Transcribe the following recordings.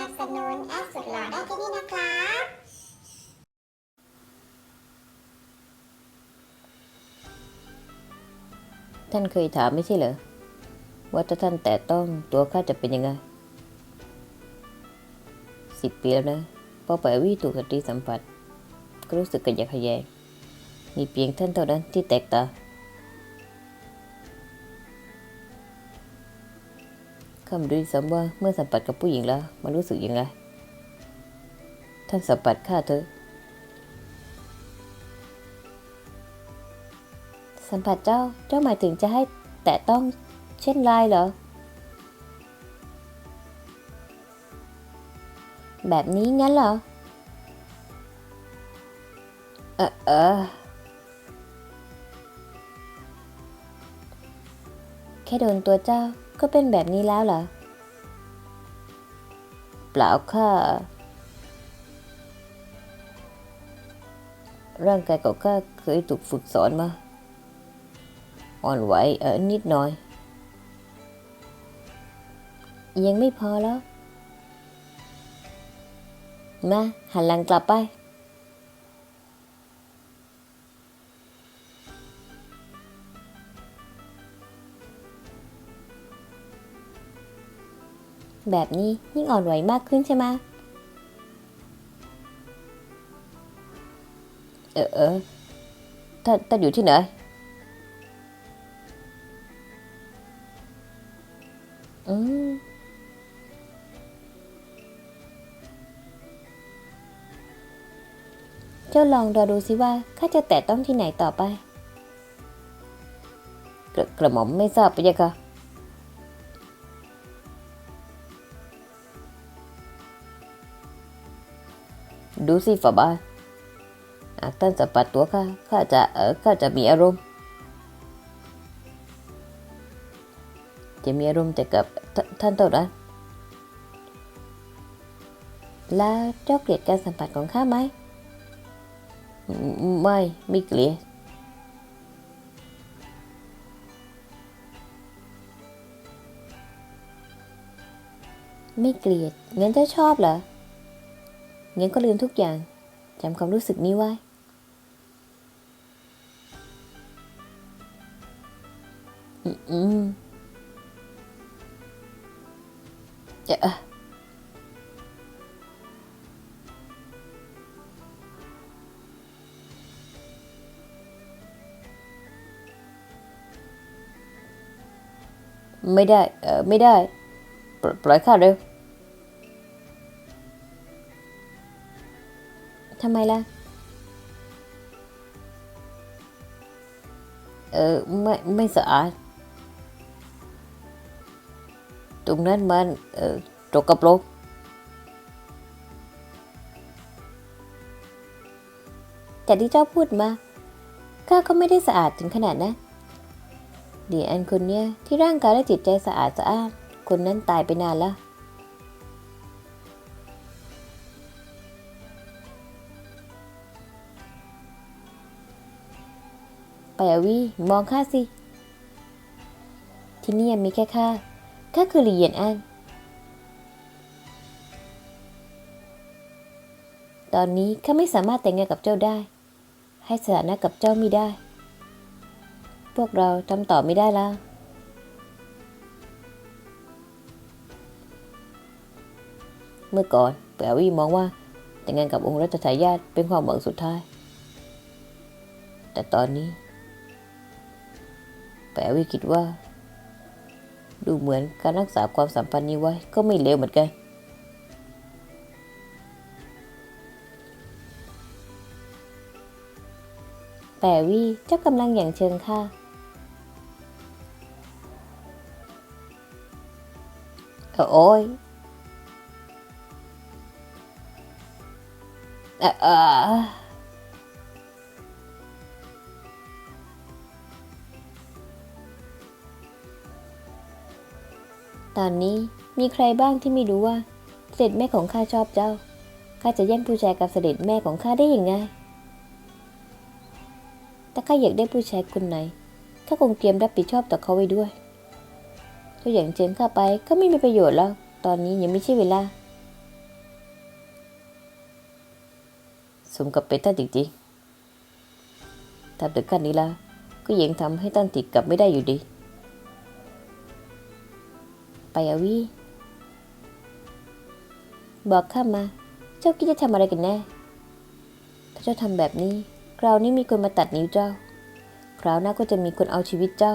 นับสนุนแอดสุดหล่อได้ที่นี่นะครับท่านเคยถามไม่ใช่เหรอ ว่าถ้าท่านแต่ต้องตัวข้าจะเป็นยังไงสิบปีแล้วนะพอแปวี่ถูกสตรีสัมผัสก็รู้สึกกระยักขยงมีเพียงท่านเท่านั้นที่แตกต่าง ข้ามดูด้วยซ้ำว่าเมื่อสัมผัสกับผู้หญิงแล้ว มันรู้สึกยังไง ท่านสัมผัสข้าเถอะสัมผัสเจ้า เจ้าหมายถึงจะให้แตะต้องเช่นไรเหรอ แบบนี้งั้นเหรอ เออเออแค่โดนตัวเจ้า ก็เป็นแบบนี้แล้วเหรอ เปล่าค่ะ ร่างกายของข้าเคยถูกฝึกสอนมา อ่อนไหวเออนิดหน่อย ยังไม่พอแล้ว มาหันหลังกลับไป แบบนี้ยิ่งอ่อนไหวมากขึ้นใช่ไหมเออเออท่านท่านอยู่ที่ไหน อืมเจ้าลองรอดูสิว่าข้าจะแตะต้องที่ไหนต่อไป กระกระหม่อมไม่ทราบไปยังคะ ดูสิฝ่าบาทหากท่านสัมผัสตัวข้าข้าจะเออข้าจะมีอารมณ์ จะมีอารมณ์แต่กับท่านเท่านั้นแล้วเจ้าเกลียดการสัมผัสของข้าไหม ไม่ไม่เกลียดไม่เกลียดงั้นจ้าชอบเหรอ งั้นก็ลืมทุกอย่างจำความรู้สึกนี้ไว้ อืมเออไม่ได้ เออไม่ได้ ปลปล่อยข้าเร็ว ทำไมล่ะ เออไม่ไม่สะอาด ตรงนั้นมันเออตกกระโปรงแต่ที่เจ้าพูดมาข้าก็ไม่ได้สะอาดถึงขนาดนะเดียอันคนเนี้ยที่ร่างกายและจิตใจสะอาดสะอาด คนนั้นตายไปนานแล้ว อาวีมองข้าสิ ที่นี่มีแค่ข้าข้าคือหลีเหยียนอันตอนนี้ข้าไม่สามารถแต่งงานกับเจ้าได้ ให้สถานะกับเจ้าไม่ได้ พวกเราทำต่อไม่ได้แล้ว เมื่อก่อนแปลวี่มองว่า แต่งงานกับองค์รัชทายาทเป็นความหวังสุดท้าย แต่ตอนนี้ แปลวี่คิดว่า ดูเหมือนการรักษาความสัมพันธ์นี้ไว้ก็ไม่เลวเหมือนกัน แต่วี่เจ้ากำลังอย่างเชิงค่ะเออโอ้ยเออ ตอนนี้มีใครบ้างที่ไม่รู้ว่า เสด็จแม่ของข้าชอบเจ้า ข้าจะแย่งผู้ชายกับเสด็จแม่ของข้าได้อย่างไง แต่ข้าอยากได้ผู้ชายคนไหน ข้าคงเตรียมรับผิดชอบต่อเขาไว้ด้วยถ้าอย่างเชิญข้าไปก็ไม่มีประโยชน์แล้ว ตอนนี้ยังไม่ใช่เวลา สมกับเป็นท่านจริงๆทำถึงขั้นนี้ละก็ยังทำให้ท่านติดกลับไม่ได้อยู่ดี ไปอาวีบอกข้ามา เจ้าคิดจะทำอะไรกันแน่ ถ้าเจ้าทำแบบนี้ คราวนี้มีคนมาตัดนิ้วเจ้า คราวหน้าก็จะมีคนเอาชีวิตเจ้า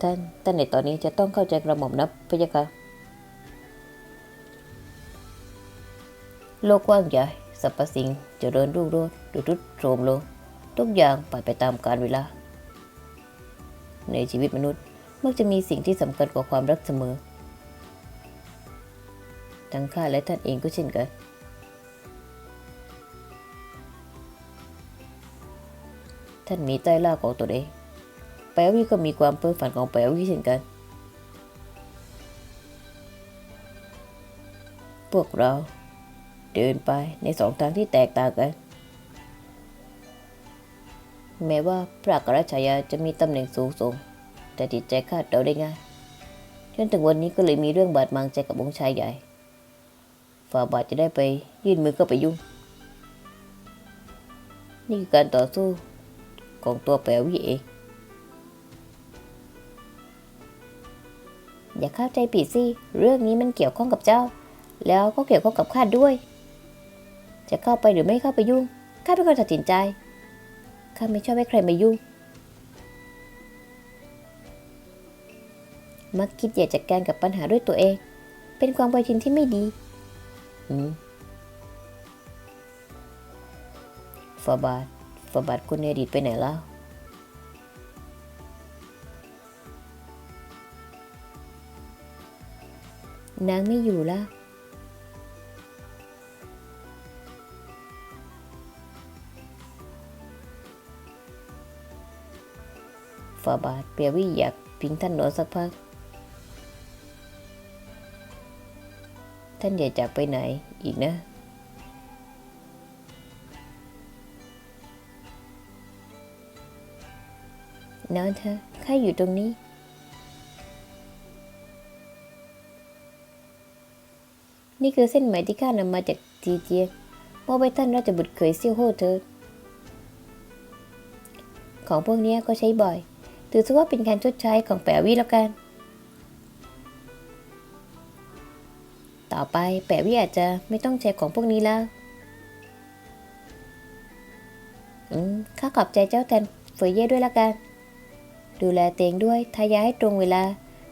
ท่านท่านในตอนนี้จะต้องเข้าใจกระหม่อมนะพะยะค่ะโลกกว้างใหญ่สรรพสิ่งเจริญรุ่งโรจน์ดุรุดโทรมลงทุกอย่างไปไปตามกาลเวลา ในชีวิตมนุษย์มักจะมีสิ่งที่สำคัญกว่าความรักเสมอ ทั้งข้าและท่านเองก็เช่นกัน ท่านมีใต้ล่าของตัวเอง แปลวี่ก็มีความเพ้อฝันของแปลวี่เช่นกัน พวกเราเดินไปในสองทางที่แตกต่างกัน แม้ว่าพระกรชายาจะมีตำแหน่งสูงส่ง แต่จิตใจคาดเดาได้ง่ายจนถึงวันนี้ก็เลยมีเรื่องบาดหมางใจกับองค์ชายใหญ่ฝ่าบาทจะได้ไปยื่นมือเข้าไปยุ่ง นี่คือการต่อสู้ของตัวแปลวิเองอย่าเข้าใจผิดสิ เรื่องนี้มันเกี่ยวข้องกับเจ้า แล้วก็เกี่ยวข้องกับข้าด้วย จะเข้าไปหรือไม่เข้าไปยุ่ง ข้าเป็นคนตัดสินใจ ข้าไม่ชอบให้ใครมายุ่ง มักคิดอยากจัดการกับปัญหาด้วยตัวเอง เป็นความเคยชินที่ไม่ดี อืมฟาบาทฟาบาทคุณเนดิตไปไหนแล้ว นางไม่อยู่แล้ว ฝาบาทเปียวิอยากพิงท่านหนอนสักพัก ท่านอย่าจากไปไหนอีกนะ นอนเถอะข้าอยู่ตรงนี้นี่คือเส้นไหมที่ข้านำมาจากจีเจียงมอบให้ท่านราชบุตรเขยเซี่ยวโฮเถิดของพวกนี้ก็ใช้บ่อย ถือซะว่าเป็นการชดใช้ของแปะวิแล้วกัน ต่อไปแปะวิอาจจะไม่ต้องใช้ของพวกนี้แล้ว อืม ข้าขอบใจเจ้าแทนเฟยเย่ด้วยละกัน ดูแลเตงด้วย ทายาให้ตรงเวลา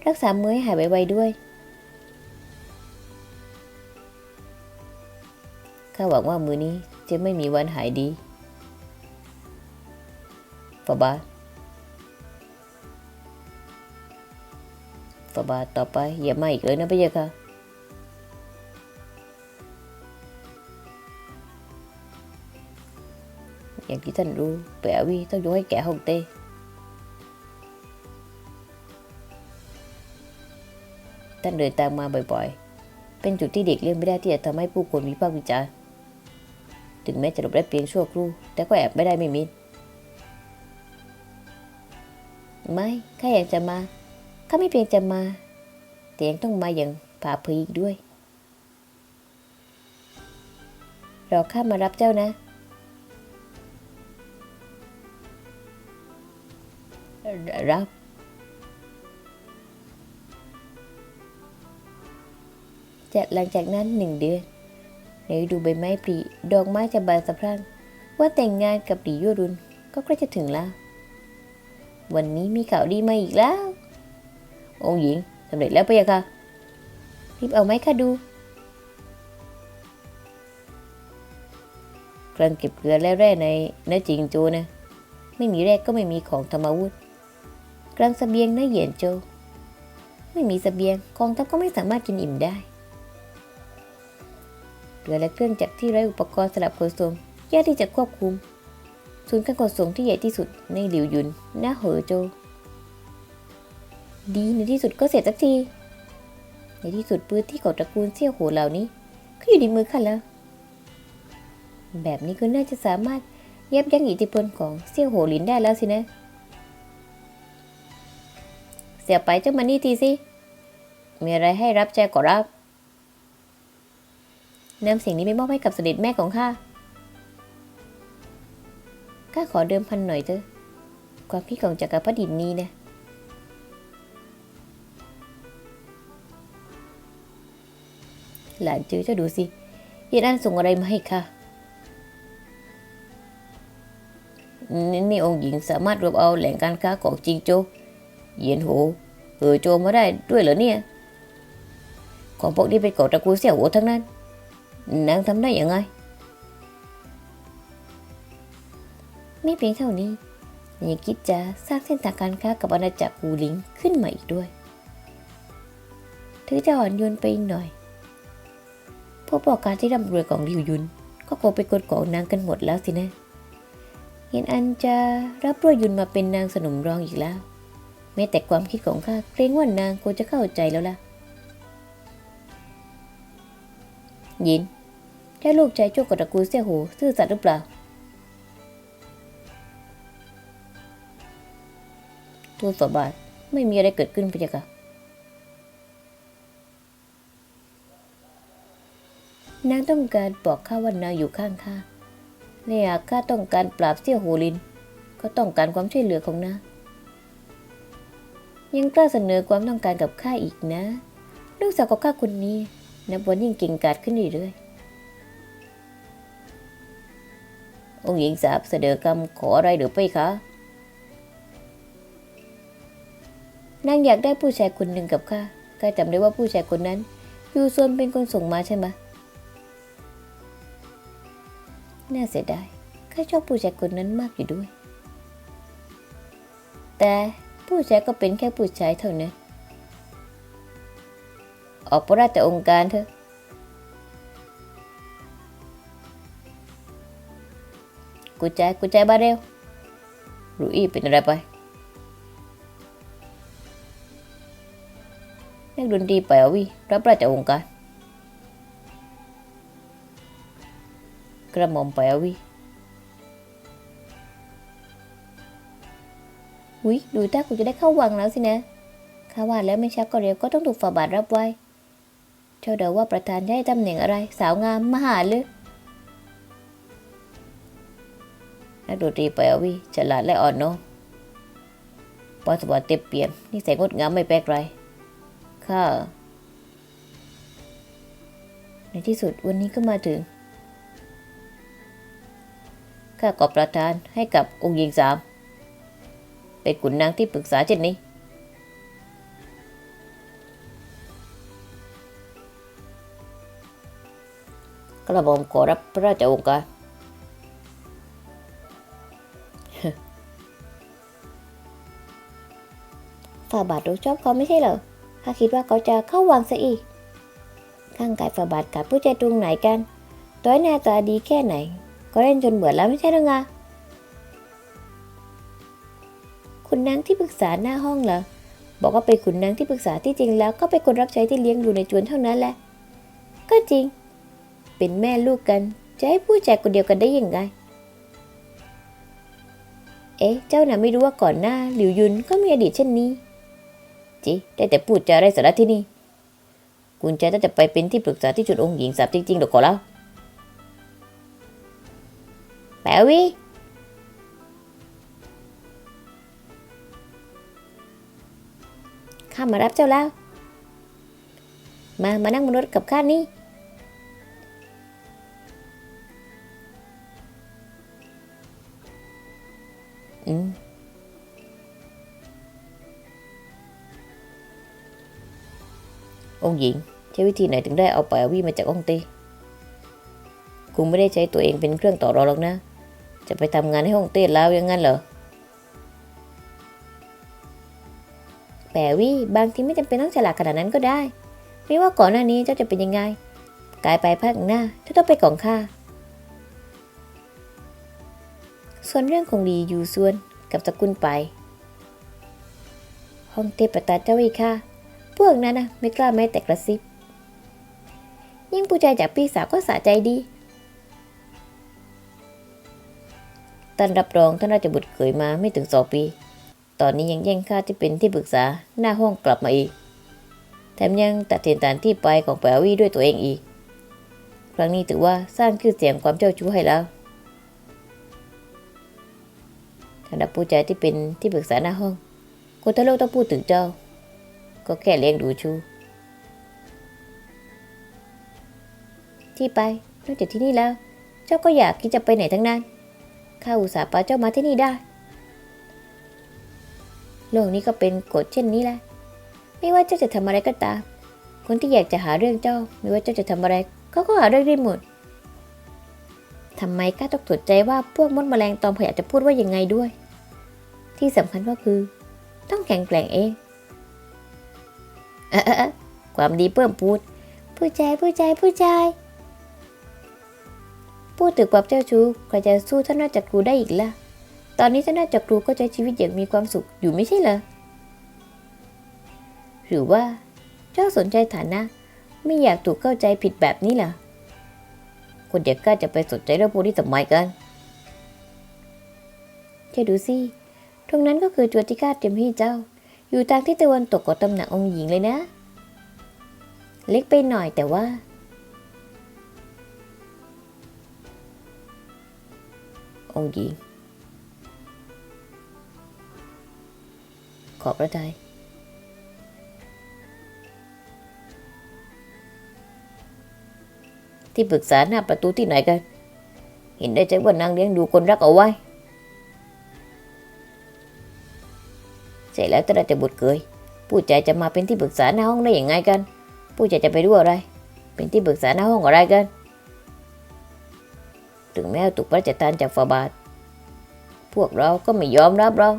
รักษามือให้หายไวๆด้วยข้าหวังว่ามือนี้จะไม่มีวันหายดีฟาบาท ฟาบาทต่อไปอย่ามาอีกเลยนะพะยะค่ะอย่างที่ท่านรู้แปะวีต้องยกให้แก่ฮ่องเต้ท่านเดินตามมาบ่อยๆ เป็นจุดที่เด็กเลี่ยงไม่ได้ที่จะทำให้ผู้คนวิพากษ์วิจารณ์ถึงแม้จะหลบได้เพียงชั่วครู่ แต่ก็แอบไม่ได้ไม่มิดไม่ข้าอยากจะมา ข้าไม่เพียงจะมา แต่ยังต้องมาอย่างผ่าเพยอีกด้วย รอข้ามารับเจ้านะ รับจากหลังจากนั้นหนึ่งเดือนในดูใบไม้ผลิดอกไม้จะบานสะพรั่ง ว่าแต่งงานกับดียุรุนก็ใกล้จะถึงแล้ว วันนี้มีข่าวดีมาอีกแล้ว องค์หญิงสำเร็จแล้วปะยะค่ะ รีบเอาไหมคะดูกลังเก็บเกลือและแร่ในเนื้อจิงโจนะ ไม่มีแร่ก็ไม่มีของธรรมาวุธกลางสเสบียงเนื้อเหยียนโจ ไม่มีสเสบียงกองทัพก็ไม่สามารถกินอิ่มได้เรือและเครื่องจักรที่ไร้อุปกรณ์สลับขนส่งยากที่จะควบคุม ศูนย์การขนส่งที่ใหญ่ที่สุดในหลิวยุนหน้าเหอโจ ดีในที่สุดก็เสร็จสักที ในที่สุดปืนที่ของตระกูลเซี่ยวโหเหล่านี้ ก็อยู่ในมือข้าแล้ว แบบนี้ก็น่าจะสามารถยับยั้งอิทธิพลของเซี่ยวโหหลินได้แล้วสินะ เสียไปเจ้ามานี่ทีสิ มีอะไรให้รับแจ้งก็รับนำสิ่งนี้ไปมอบให้กับเสด็จแม่ของข้า ข้าขอเดิมพันหน่อยเถอะ ความคิดของจักรพรรดินี้นะ หลานจื้อเจ้าดูสิเย็นอันส่งอะไรมาให้ข้านี่นี่องค์หญิงสามารถรวบเอาแหล่งการค้าของจิงโจวเย็นโหเออโจมาได้ด้วยเหรอเนี่ย ของพวกนี้เป็นของตระกูลเสี่ยวหัวทั้งนั้น นางทำได้ยังไง ไม่เพียงเท่านี้ยังคิดจะสร้างเส้นทางการค้ากับอาณาจักรหูหลิงขึ้นมาอีกด้วย ถือจะอ่อนโยนไปอีกหน่อย พวกบอกการที่ร่ำรวยของลิวยุน ก็คงเป็นคนของนางกันหมดแล้วสินะเห็นอันจะรับรวยยุนมาเป็นนางสนมรองอีกแล้ว แม้แต่ความคิดของข้าเกรงว่านางคงจะเข้าใจแล้วล่ะ ยินถ้าลูกชายชั่วกัตระกูลเสี่ยหูซื่อสัตย์หรือเปล่าทูตสบาทไม่มีอะไรเกิดขึ้นพะยะค่ะ นางต้องการบอกข้าว่านางอยู่ข้างข้าและหากข้าต้องการปราบเสี่ยวหูลิน ก็ต้องการความช่วยเหลือของนางยังกล้าเสนอความต้องการกับข้าอีกนะ ลูกสาวของข้าคนนี้นับวันยิ่งเก่งกาจขึ้นเรื่อยๆองค์หญิงสาบเสนอคำขออะไรหรือไปคะนางอยากได้ผู้ชายคนหนึ่งกับข้าข้าจำได้ว่าผู้ชายคนนั้นยูซวนเป็นคนส่งมาใช่ไหม น่าเสียดายข้าชอบผู้ชายคนนั้นมากอยู่ด้วย แต่ผู้ชายก็เป็นแค่ผู้ชายเท่านั้น ออกพระราชองค์การเถอะกูใจกูใจบ้าเร็วรูอีเป็นอะไรไปนักดนตรีไปเอาวิรับราชองค์การ กระหม่อมไปเอาวิดูถ้ากูจะได้เข้าวังแล้วสินะ ข้าว่าแล้วไม่ชักก็เร็วก็ต้องถูกฝ่าบาทรับไว้ เจ้าเดาว่าประธานจะให้ตำแหน่งอะไร สาวงามมหาหรือนักดนตรีไปเอาวิฉลาดและอ่อนน้อมปอสวรรค์เต็มเปี่ยมนิสัยงดงามไม่แปลกไรข้าในที่สุดวันนี้ก็มาถึง ข้าขอประทานให้กับองค์หญิงสาม เป็นขุนนางที่ปรึกษาเช่นนี้ กระผมขอรับพระราชองค์การฝ่าบาทรู้ชอบเขาไม่ใช่เหรอข้าคิดว่าเขาจะเข้าวังซะอีก ข้างกายฝ่าบาทกับผู้ใจตรงไหนกัน ต้อยหน้าตาดีแค่ไหน ก็เล่นจนเบื่อแล้วไม่ใช่หรือไงคุณนางที่ปรึกษาหน้าห้องเหรอ บอกว่าเป็นขุนนางที่ปรึกษาที่จริงแล้ว ก็เป็นคนรับใช้ที่เลี้ยงดูในจวนเท่านั้นแหละ ก็จริง เป็นแม่ลูกกัน จะให้ผู้ชายคนเดียวกันได้ยังไง เอ๊ะ เจ้าน่ะไม่รู้ว่าก่อนหน้าหลิวยุนก็มีอดีตเช่นนี้ จิได้แต่พูดจาไร้สาระที่นี่ คุณใจจะไปเป็นที่ปรึกษาที่จุดองค์หญิงสาบจริงๆหรอกขอแล้ว แปวิข้ามารับเจ้าแล้ว มามานั่งบนรถกับข้านี่อืมองค์หญิงใช้วิธีไหนถึงได้เอาปล่อยอาวีมาจากองต้คงไม่ได้ใช้ตัวเองเป็นเครื่องต่อรองหรอกนะ จะไปทำงานให้ฮ่องเต้แล้วอยังงั้นเหรอแปลวี่บางทีไม่จำเป็นต้องฉลาดขนาดนั้นก็ได้ ไม่ว่าก่อนหน้านี้เจ้าจะเป็นยังไงกลายไปภาคหน้าเจ้าต้องไปของข้าส่วนเรื่องของลียูซวนกับสกุลไปห้องเต้ประตาเจ้าอีกค่ะ พวกนั้นนะไม่กล้าแม้แต่กระซิบ ยิ่งผู้ชายจากพี่สาวก็สะใจดี ท่านรับรองท่านราชบุตรเขยมาไม่ถึงสองปี ตอนนี้ยังแย่งข้าที่เป็นที่ปรึกษาหน้าห้องกลับมาอีก แถมยังตัดสินฐานที่ไปของแปลวี่ด้วยตัวเองอีก ครั้งนี้ถือว่าสร้างชื่อเสียงความเจ้าชู้ให้แล้วสำหรับผู้ชายที่เป็นที่ปรึกษาหน้าห้องคนทั้งโลกต้องพูดถึงเจ้า ก็แค่เลี้ยงดูชู ที่ไปนอกจากที่นี่แล้ว เจ้าก็อยากที่จะไปไหนทั้งนั้น ข้าอุตส่าห์พาเจ้ามาที่นี่ได้ โลกนี้ก็เป็นกฎเช่นนี้แหละ ไม่ว่าเจ้าจะทำอะไรก็ตาม คนที่อยากจะหาเรื่องเจ้า ไม่ว่าเจ้าจะทำอะไรเขาก็หาเรื่องได้หมดทำไมข้าต้องสนใจว่าพวกมดแมลงตอมพยาจะพูดว่ายังไงด้วย ที่สำคัญก็คือ ต้องแข็งแกร่งเองเออความดีเพิ่มพูด ผู้ชายผู้ชายผู้ชาย พูดถึงความเจ้าชู้ใครจะสู้ท่านราชจักรูได้อีกล่ะ ตอนนี้ท่านราชจักรูก็ใช้ชีวิตอย่างมีความสุขอยู่ไม่ใช่เหรอ หรือว่าเจ้าสนใจฐานะ ไม่อยากถูกเข้าใจผิดแบบนี้ล่ะคนอย่างก้าจะไปสนใจเรื่องพวกนี้ทำไมกันเจ้าดูสิ ตรงนั้นก็คือจวนที่ข้าเตรียมให้เจ้า อยู่ทางที่ตะวันตกของตำหนักองค์หญิงเลยนะ เล็กไปหน่อยแต่ว่า องค์หญิงขอบพระทัยที่ปรึกษาหน้าประตูที่ไหนกัน เห็นได้ใจว่านางเลี้ยงดูคนรักเอาไว้เสร็จแล้วตราจะบุตรเกยผู้ใจจะมาเป็นที่ปรึกษาหน้าห้องได้อย่างไงกัน ผู้ใจจะไปรู้อะไร เป็นที่ปรึกษาหน้าห้องอะไรกัน ถึงแม้ถูกพระราชทานจากฝาบาท พวกเราก็ไม่ยอมรับเรา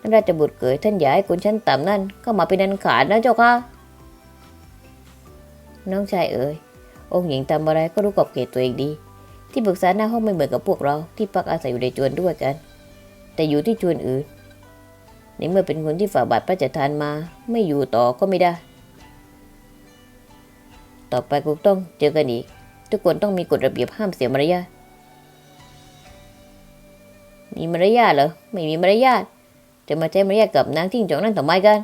ท่านราชบุตรเกยท่านอยากให้คนชั้นต่ำนั่นก็มาเป็นอันขาดนะเจ้าค่ะ น้องชายเอ๋ย องค์หญิงทำอะไรก็รู้ขอบเขตตัวเองดี ที่ปรึกษาหน้าห้องไม่เหมือนกับพวกเราที่พักอาศัยอยู่ในจวนด้วยกัน แต่อยู่ที่จวนอื่นในเมื่อเป็นคนที่ฝ่าบาทพระราชทานมา ไม่อยู่ต่อก็ไม่ได้ ต่อไปคงต้องเจอกันอีก ทุกคนต้องมีกฎระเบียบห้ามเสียมารยาท มีมารยาทเหรอ ไม่มีมารยาท จะมาใช้มารยาทกับนางทิ้งจอกนั่นทำไมกัน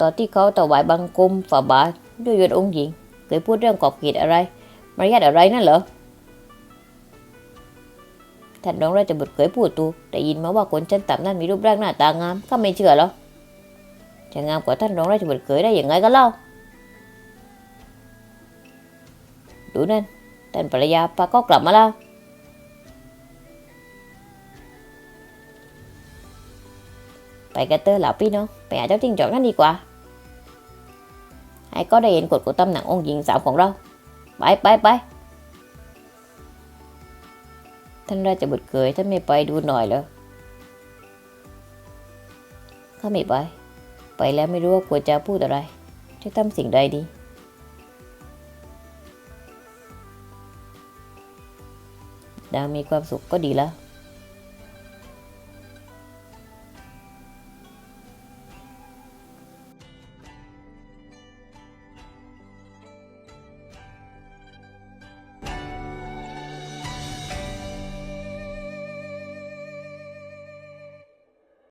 ตอนที่เขาถวายบังคมฝ่าบาทด้วยยศองค์หญิง เคยพูดเรื่องขอบเขตอะไร มารยาทอะไรนั่นเหรอ ท่านรองราชบุตรเคยพูดถูแต่ยินมาว่าคนชั้นต่ำนั่นมีรูปร่างหน้าตางามข้าไม่เชื่อหรอกจะงามกว่าท่านรองราชบุตรเคยได้อย่างไงกันเล่า ดูนั่นท่านภรรยาพาก็กลับมาแล้ว ไปกันเตอร์เหล่าพี่น้องไปหาเจ้าจิ้งจอกนั่นดีกว่าให้ก็ได้เห็นกฎของตำหนักองค์หญิงสาวของเรา ไปไปไปท่านราชบุตรเคยท่านไม่ไปดูหน่อยเหรอข้าไม่ไป ไปแล้วไม่รู้ว่าควรจะพูดอะไร จะทำสิ่งใดดีนางมีความสุขก็ดีแล้ว